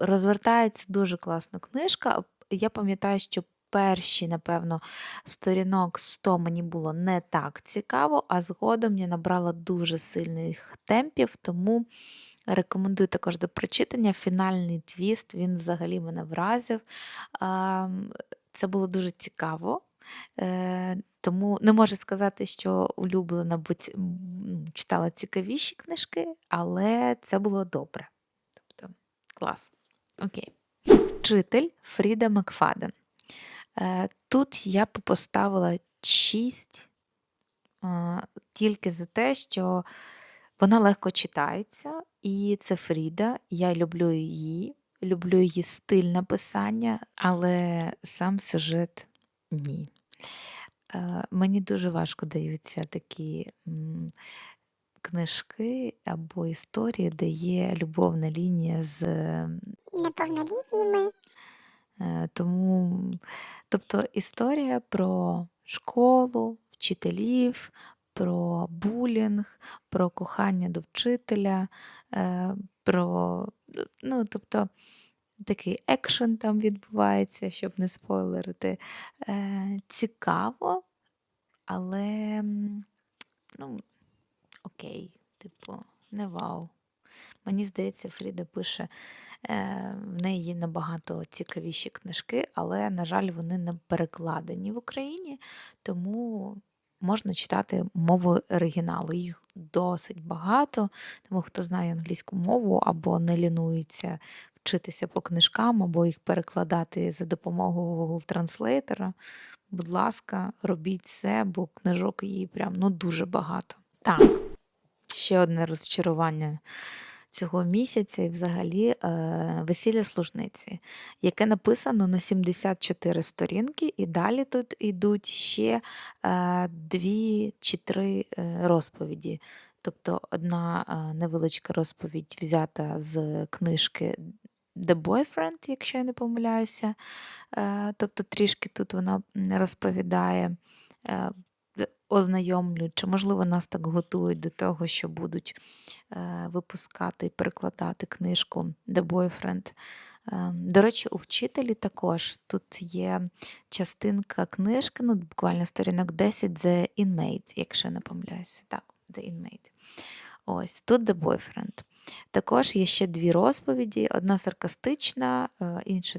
розвертається дуже класно книжка. Я пам'ятаю, що перші, напевно, сторінок 100 мені було не так цікаво, а згодом я набрала дуже сильних темпів, тому рекомендую також до прочитання. Фінальний твіст, він взагалі мене вразив. Це було дуже цікаво. Е, тому не можу сказати, що улюблена, бо читала цікавіші книжки, але це було добре. Тобто клас. Окей. Вчитель Фріда Макфаден. Е, тут я б поставила 6 тільки за те, що вона легко читається, і це Фріда. Я люблю її, люблю її стиль написання, але сам сюжет ні. Е, мені дуже важко даються такі книжки або історії, де є любовна лінія з неповнолітніми. Е, Тому, тобто історія про школу, вчителів, про булінг, про кохання до вчителя, е, про, ну, тобто, такий екшен там відбувається, щоб не спойлерити. Е, Цікаво, але ну, окей, типу, не вау. Мені здається, Фріда пише, неї є набагато цікавіші книжки, але, на жаль, вони не перекладені в Україні, тому можна читати мовою оригіналу. Їх досить багато, тому хто знає англійську мову або не лінується вчитися по книжкам, або їх перекладати за допомогою Google Translator, будь ласка, робіть це, бо книжок її прям ну, дуже багато. Так, ще одне розчарування цього місяця і взагалі е, весілля служниці, яке написано на 74 сторінки, і далі тут йдуть ще е, дві чи три е, розповіді. Тобто одна невеличка розповідь взята з книжки The Boyfriend, якщо я не помиляюся. Тобто трішки тут вона розповідає д- ознайомлюючи, можливо, нас так готують до того, що будуть е, випускати і перекладати книжку The Boyfriend. Е, До речі, у вчителі також тут є частинка книжки, ну, буквально сторінок 10 The Inmate, якщо не помиляюся. Так, The Inmate. Ось тут The Boyfriend. Також є ще дві розповіді: одна саркастична, е, інша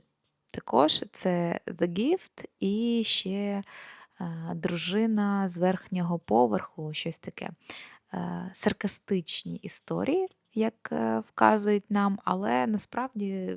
також це The Gift і ще дружина з верхнього поверху, щось таке. Е, Саркастичні історії, як е, вказують нам, але насправді